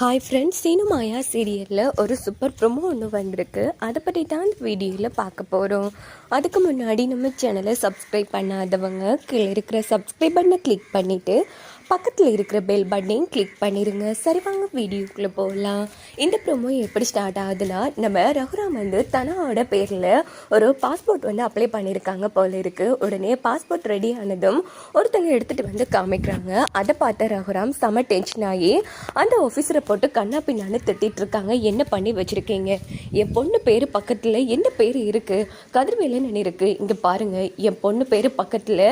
Hi friends சீனுமாயா சீரியலில் ஒரு super promo ஒன்று வந்திருக்கு. அதை பற்றி தான் இந்த வீடியோவில் பார்க்க போகிறோம் அதுக்கு முன்னாடி நம்ம சேனலை சப்ஸ்கிரைப் பண்ணாதவங்க கீழே இருக்கிற சப்ஸ்கிரைப் பண்ண கிளிக் பண்ணிவிட்டு பக்கத்தில் இருக்கிற பெல் பட்டனையும் கிளிக் பண்ணிடுங்க சரி வாங்க வீடியோக்குள்ளே போகலாம் இந்த ப்ரோமோ எப்படி ஸ்டார்ட் ஆகுதுன்னா நம்ம ரகுராம் வந்து தனாவோட பேரில் ஒரு பாஸ்போர்ட் வந்து அப்ளை பண்ணியிருக்காங்க போல இருக்குது உடனே பாஸ்போர்ட் ரெடி ஆனதும் ஒருத்தங்க எடுத்துகிட்டு வந்து காமிக்கிறாங்க. அதை பார்த்த ரகுராம் செம டென்ஷன் ஆகி அந்த ஆஃபீஸரை போட்டு கண்ணா பின்னான்னு திட்டிட்டு இருக்காங்க. என்ன பண்ணி வச்சுருக்கீங்க? என் பொண்ணு பேர் பக்கத்தில் என்ன பேர் இருக்குது கதிர்வேலன் இருக்குது இங்கே பாருங்கள் என் பொண்ணு பேர் பக்கத்தில்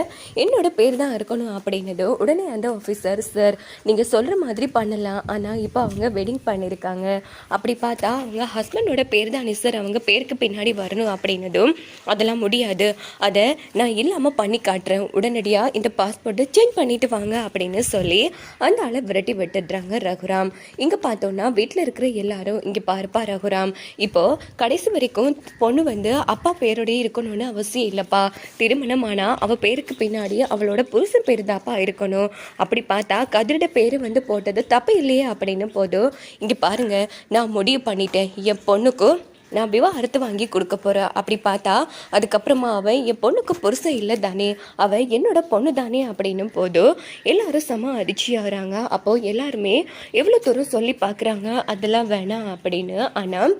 என்னோட பேர் தான் இருக்கணும் அப்படின்னதும் உடனே அந்த ஆஃபீஸர் சார் நீங்கள் சொல்கிற மாதிரி பண்ணலாம். ஆனால் இப்போ அவங்க வெட்டிங் பண்ணியிருக்காங்க அப்படி பார்த்தா அவங்க ஹஸ்பண்டோட பேர் தானே சார் அவங்க பேருக்கு பின்னாடி வரணும் அப்படின்னதும் அதெல்லாம் முடியாது. அதை நான் இல்லாமல் பண்ணி காட்டுறேன். உடனடியாக இந்த பாஸ்போர்ட்டை சேஞ்ச் பண்ணிட்டு வாங்க அப்படின்னு சொல்லி அந்த ஆளை விரட்டி விட்டுடுறாங்க ரகுராம். இங்கே பார்த்தோன்னா வீட்டில் இருக்கிற எல்லாரும் இங்கே பாருப்பா ரகுராம். இப்போ கடைசி வரைக்கும் பொண்ணு வந்து அப்பா பேரோடய இருக்கணும்னு அவசியம் இல்லைப்பா. திருமணம் ஆனால் அவள் பேருக்கு பின்னாடி அவளோட புருஷன் பேர் தாப்பா இருக்கணும். அப்படி அப்படி பார்த்தா கதிரோட பேர் வந்து போட்டது தப்பு இல்லையே அப்படின்னு போதும் இங்கே பாருங்க நான் முடிவு பண்ணிட்டேன். என் பொண்ணுக்கும் நான் விவாகரத்து வாங்கி கொடுக்க போகிறேன் அப்படி பார்த்தா அதுக்கப்புறமா அவன் என் பொண்ணுக்கு புருஷன் இல்லை தானே அவன் என்னோட பொண்ணு தானே அப்படின்னும் போதும் எல்லாரும் செம அதிர்ச்சியாகிறாங்க அப்போது எல்லாருமே எவ்வளோ தூரம் சொல்லி பார்க்குறாங்க? அதெல்லாம் வேணாம் அப்படின்னு. ஆனால்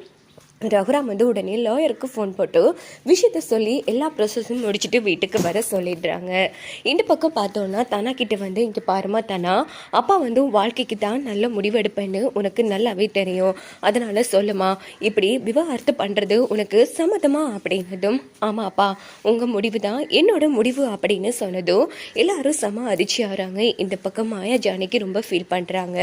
ரகுராம் வந்து உடனே லாயருக்கு ஃபோன் போட்டு விஷயத்த சொல்லி எல்லா ப்ரொசஸும் முடிச்சுட்டு வீட்டுக்கு வர சொல்லிடுறாங்க. இந்த பக்கம் பார்த்தோன்னா தனா கிட்ட வந்து இங்கே பாருமா தனா அப்பா வந்து வாழ்க்கைக்கு தான் நல்ல முடிவெடுப்பேன்னு உனக்கு நல்லாவே தெரியும். அதனால சொல்லுமா இப்படி விவாகரத்து பண்ணுறது உனக்கு சம்மதமா அப்படின்னதும் ஆமாம் அப்பா உங்கள் முடிவு தான் என்னோட முடிவு அப்படின்னு சொன்னதும் எல்லாரும் செம அதிர்ச்சி ஆகிறாங்க. இந்த பக்கம் மாயா ஜானிக்கு ரொம்ப ஃபீல் பண்ணுறாங்க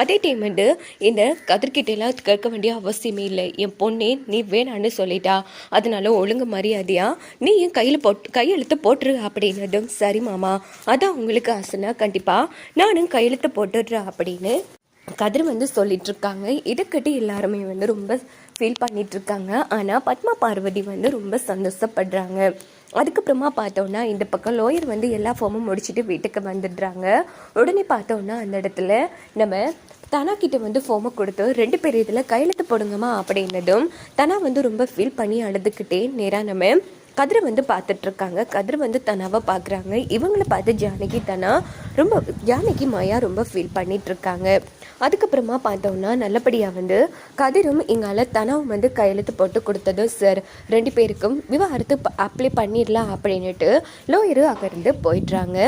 அதே டைம் வந்து இந்த கதிர்கிட்டலாம் கேட்க வேண்டிய அவசியமே இல்லை. என் பொண்ணே நீ வேணான்னு சொல்லிட்டா. அதனால ஒழுங்கு மரியாதையா? நீ என் கையில் போட்டு கையெழுத்து போட்டுரு அப்படின்னதும் சரி மாமா. அதான் உங்களுக்கு ஆசைனா கண்டிப்பாக நானும் கையெழுத்து போட்டுடுறேன் அப்படின்னு கதிர் வந்து சொல்லிட்டு இருக்காங்க எல்லாருமே வந்து ரொம்ப ஃபீல் பண்ணிட்டு இருக்காங்க ஆனால் பத்மா பார்வதி வந்து ரொம்ப சந்தோஷப்படுறாங்க. அதுக்கப்புறமா பார்த்தோன்னா இந்த பக்கம் லோயர் வந்து எல்லா ஃபார்மும் முடிச்சுட்டு வீட்டுக்கு வந்துடுறாங்க. உடனே பார்த்தோன்னா அந்த இடத்துல நம்ம தனா கிட்ட வந்து ஃபோமை கொடுத்து ரெண்டு பேர் இதில் கையெழுத்து போடுங்கம்மா அப்படின்னதும் தனா வந்து ரொம்ப ஃபீல் பண்ணி அழுதுகிட்டே நேராக நம்ம கதிரை வந்து பார்த்துட்ருக்காங்க கதிர் வந்து தனாவை பார்க்குறாங்க. இவங்கள பார்த்து ஜானகி தனா ரொம்ப ஜானகி மாயா ரொம்ப ஃபீல் பண்ணிகிட்ருக்காங்க அதுக்கப்புறமா பார்த்தோம்னா நல்லபடியாக வந்து கதிரும் எங்களால் தனாவும் வந்து கையெழுத்து போட்டு கொடுத்தது சார் ரெண்டு பேருக்கும் விவாகரத்து அப்ளை பண்ணிடலாம் அப்படின்னுட்டு லோயரு அங்கேருந்து போயிடுறாங்க.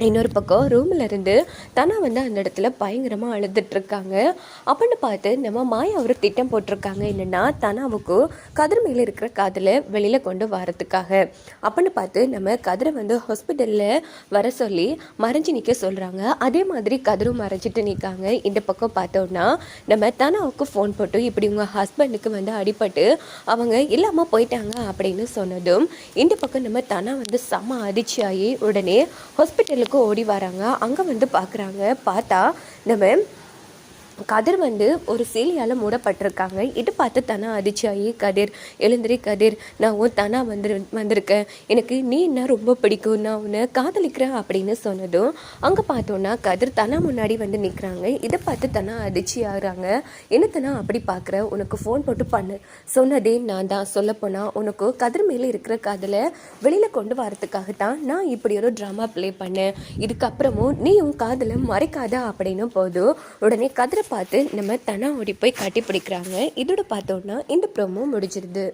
இன்னொரு பக்கம் ரூமில் இருந்து தனா வந்து அந்த இடத்துல பயங்கரமாக அழுதுட்ருக்காங்க அப்படின்னு பார்த்து நம்ம மாயா ஒரு திட்டம் போட்டிருக்காங்க. என்னென்னா தனாவுக்கு கதிர் மேலே இருக்கிற காதில் வெளியில் கொண்டு வரத்துக்காக அப்படின்னு பார்த்து நம்ம கதிரை வந்து ஹாஸ்பிட்டலில் வர சொல்லி மறைஞ்சு நிற்க சொல்கிறாங்க அதே மாதிரி கதிரும் மறைஞ்சிட்டு நிற்காங்க இந்த பக்கம் பார்த்தோன்னா நம்ம தனாவுக்கு ஃபோன் போட்டு இப்படி உங்கள் ஹஸ்பண்டுக்கு வந்து அடிபட்டு அவங்க இல்லாமல் போயிட்டாங்க அப்படின்னு சொன்னதும் இந்த பக்கம் நம்ம தனா வந்து செம அதிர்ச்சியாகி உடனே ஹாஸ்பிட்டலுக்கு ஓடி வராங்க. அங்கே வந்து பார்க்குறாங்க பார்த்தா நம்ம கதிர் வந்து ஒரு சீலியால் மூடப்பட்டிருக்காங்க. இது பார்த்து தனா அதிர்ச்சியாகி கதிர் எழுந்திரி கதிர். நான் உன் தனா வந்து வந்திருக்கேன். எனக்கு நீ என்ன ரொம்ப பிடிக்கும்? நான் உன்னை காதலிக்கிறேன் அப்படின்னு சொன்னதும் அங்கே பார்த்தோன்னா கதிர் தனா முன்னாடி வந்து நிற்கிறாங்க இதை பார்த்து தனா அதிர்ச்சி ஆகுறாங்க என்ன தனா அப்படி பார்க்குற? உனக்கு ஃபோன் போட்டு பண்ணு. சொன்னதே நான் தான். சொல்லப்போனால் உனக்கு கதிர் மேலே இருக்கிற காதலை வெளியில் கொண்டு வரதுக்காக தான் நான் இப்படி ஒரு ட்ராமா ப்ளே பண்ணேன். இதுக்கப்புறமும் நீ உன் காதலை மறைக்காத அப்படின்னு போதும் உடனே கதிரை பார்த்து நம்ம தனா ஓடி போய் கட்டி பிடிக்கிறாங்க இதோட பார்த்தோன்னா இந்த ப்ரோமோ முடிஞ்சிருது.